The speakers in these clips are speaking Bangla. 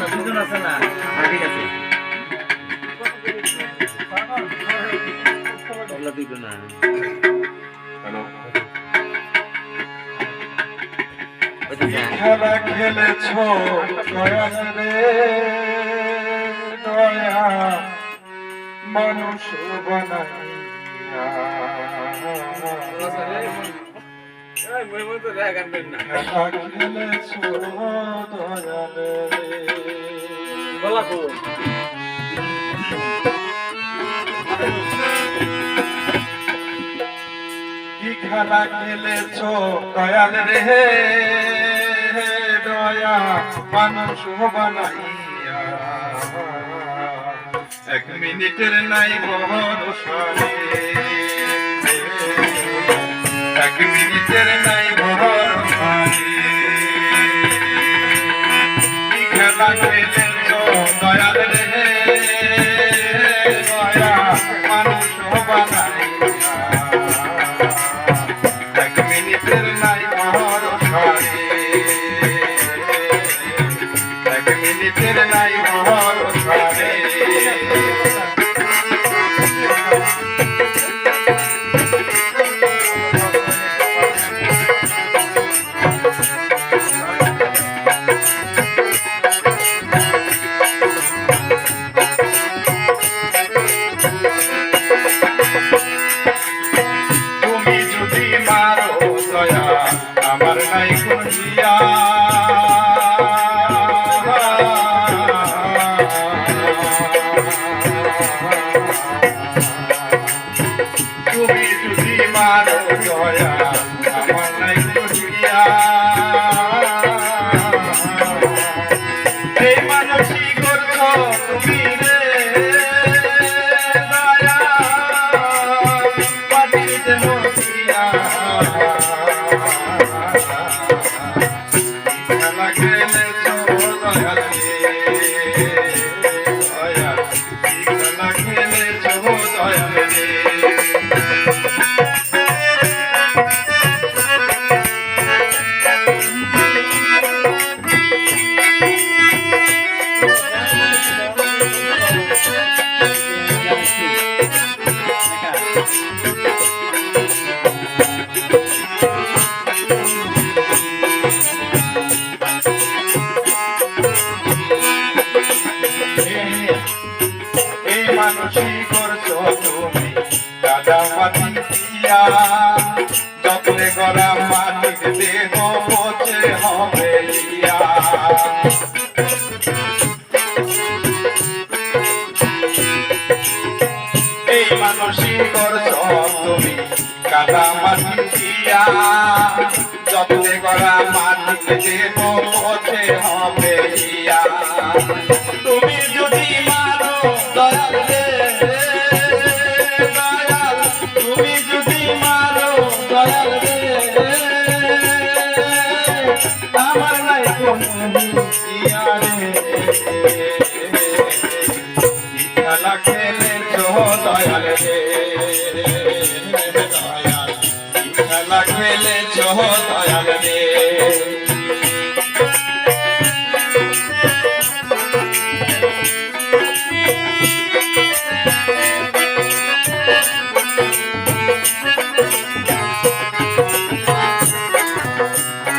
না দুজন আছে না। হ্যাঁ, ঠিক আছে। ওগুলো না। ওইটা খেলা খেলেছ দয়া রে দয়া মানুষ বানাইয়া। দয়া রে কি খেলা খেলেছ দয়াল রে দয়া, মানুষ বানাইয়া এক মিনিটের নাই ভরসা রে নাই মারো দয়া আমার নাই কোন জিয়া এই মানসী করছ তুমি রে দয়া পাটিতে নদিয়া খেলা মানসিক করছ তুমি? দাদা মাটি দিয়া যত্নে করা মাটির দেহ পচে হবে এই মানসিক করছ তুমি? কাদা মাটি দিয়া যত্নে করা মাটির দেহ পচে হবে তুমি আমার নাই খেলা খেলেছো দয়াল রে দয়াল খেলা খেলেছো দয়াল রে। সুন্দর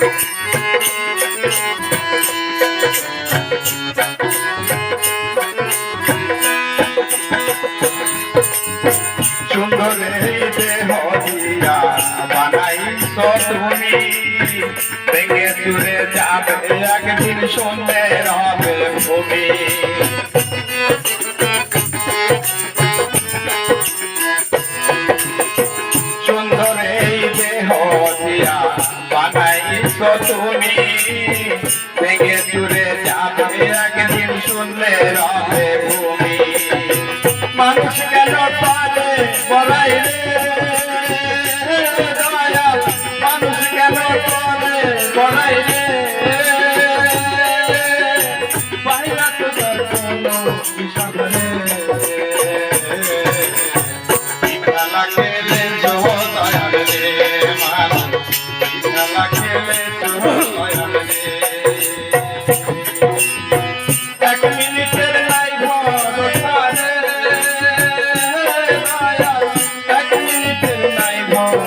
এই তুমি ভেঙে চুরে যাবে একদিন সুন্দর হবে ভূমি সুন্দর এই দেহ দিয়া বানাইছ তুমি ভেঙে চুরে যাবে একদিন সুন্দর হবে ভূমি মানুষ কেন পারে বলাই রে দয়াল মানুষ তো তার কোনো